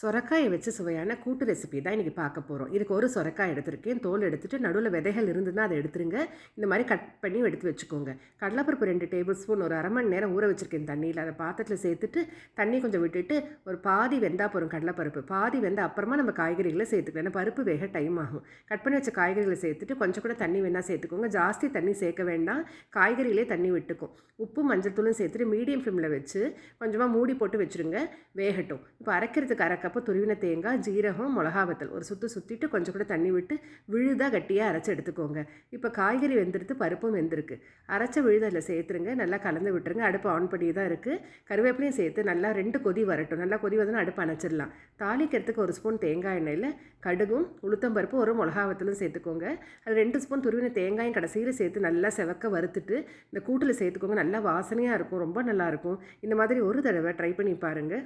சொரக்காயை வச்சு சுவையான கூட்டு ரெசிபி தான் இன்றைக்கி பார்க்க போகிறோம் இதுக்கு ஒரு சொரக்காய் எடுத்திருக்கேன். தோல் எடுத்துட்டு நடுவில் விதைகள் இருந்ததுன்னா அதை எடுத்துருங்க. இந்த மாதிரி கட் பண்ணி எடுத்து வச்சுக்கோங்க. கடலைப்பருப்பு ரெண்டு டேபிள் ஸ்பூன் ஒரு அரை மணி நேரம் ஊற வச்சுருக்கேன் தண்ணியில். அதை பாத்திரத்தில் சேர்த்துட்டு தண்ணி கொஞ்சம் விட்டுட்டு ஒரு பாதி வெந்தா போகிறோம் கடலைப்பருப்பு. பாதி வெந்த அப்புறமா நம்ம காய்கறிகளை சேர்த்துக்கலாம். ஏன்னா பருப்பு வேக டைம் ஆகும். கட் பண்ணி வச்ச காய்கறிகளை சேர்த்துட்டு கொஞ்சம் கூட தண்ணி வேணால் சேர்த்துக்கோங்க. ஜாஸ்தி தண்ணி சேர்க்க வேண்டாம். காய்கறிகளே தண்ணி விட்டுக்கும். உப்பு மஞ்சள் தூளும் சேர்த்துட்டு மீடியம் ஃப்ளேமில் வச்சு கொஞ்சமாக மூடி போட்டு வச்சுருங்க. வேகட்டும். இப்போ அரைக்கிறதுக்கு அரைக்க கப்பு துருவின தேங்காய் ஜீரகம் மிளகா வத்தல். ஒரு சுற்று சுற்றிட்டு கொஞ்சம் கூட தண்ணி விட்டு விழுதாக கட்டியாக அரைச்சி எடுத்துக்கோங்க. இப்போ காய்கறி வெந்துடுத்து பருப்பும் வெந்திருக்கு. அரைச்ச விழுதில் அதில் சேர்த்துருங்க. நல்லா கலந்து விட்டுருங்க. அடுப்பு ஆன் பண்ணி தான் இருக்குது கருவேப்பிலையும் சேர்த்து நல்லா ரெண்டு கொதி வரட்டும். நல்லா கொதி வந்தோன்னா அடுப்பு அணைச்சிடலாம். தாளிக்கிறதுக்கு ஒரு ஸ்பூன் தேங்காய் எண்ணெயில் கடுகும் உளுத்தம்பருப்பு ஒரு மிளகா வத்தலும் சேர்த்துக்கோங்க. அது ரெண்டு ஸ்பூன் துருவின தேங்காயும் கடைசியில் சேர்த்து நல்லா செவக்க வறுத்துட்டு இந்த கூட்டில் சேர்த்துக்கோங்க. நல்லா வாசனையாக இருக்கும். ரொம்ப நல்லாயிருக்கும் இந்த மாதிரி ஒரு தடவை ட்ரை பண்ணி பாருங்கள்